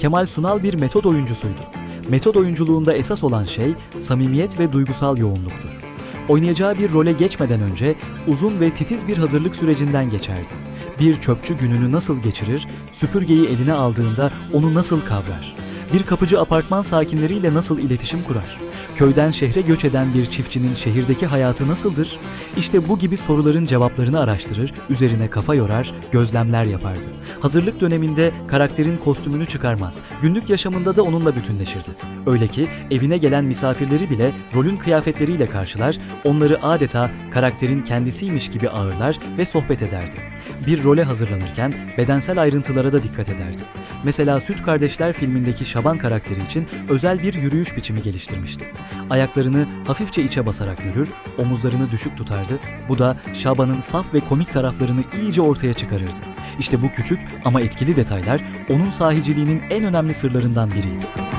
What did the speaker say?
Kemal Sunal bir metod oyuncusuydu. Metod oyunculuğunda esas olan şey samimiyet ve duygusal yoğunluktur. Oynayacağı bir role geçmeden önce uzun ve titiz bir hazırlık sürecinden geçerdi. Bir çöpçü gününü nasıl geçirir, süpürgeyi eline aldığında onu nasıl kavrar? Bir kapıcı apartman sakinleriyle nasıl iletişim kurar? Köyden şehre göç eden bir çiftçinin şehirdeki hayatı nasıldır? İşte bu gibi soruların cevaplarını araştırır, üzerine kafa yorar, gözlemler yapardı. Hazırlık döneminde karakterin kostümünü çıkarmaz, günlük yaşamında da onunla bütünleşirdi. Öyle ki evine gelen misafirleri bile rolün kıyafetleriyle karşılar, onları adeta karakterin kendisiymiş gibi ağırlar ve sohbet ederdi. Bir role hazırlanırken bedensel ayrıntılara da dikkat ederdi. Mesela Süt Kardeşler filmindeki Şaban karakteri için özel bir yürüyüş biçimi geliştirmişti. Ayaklarını hafifçe içe basarak yürür, omuzlarını düşük tutardı. Bu da Şaban'ın saf ve komik taraflarını iyice ortaya çıkarırdı. İşte bu küçük ama etkili detaylar onun sahiciliğinin en önemli sırlarından biriydi.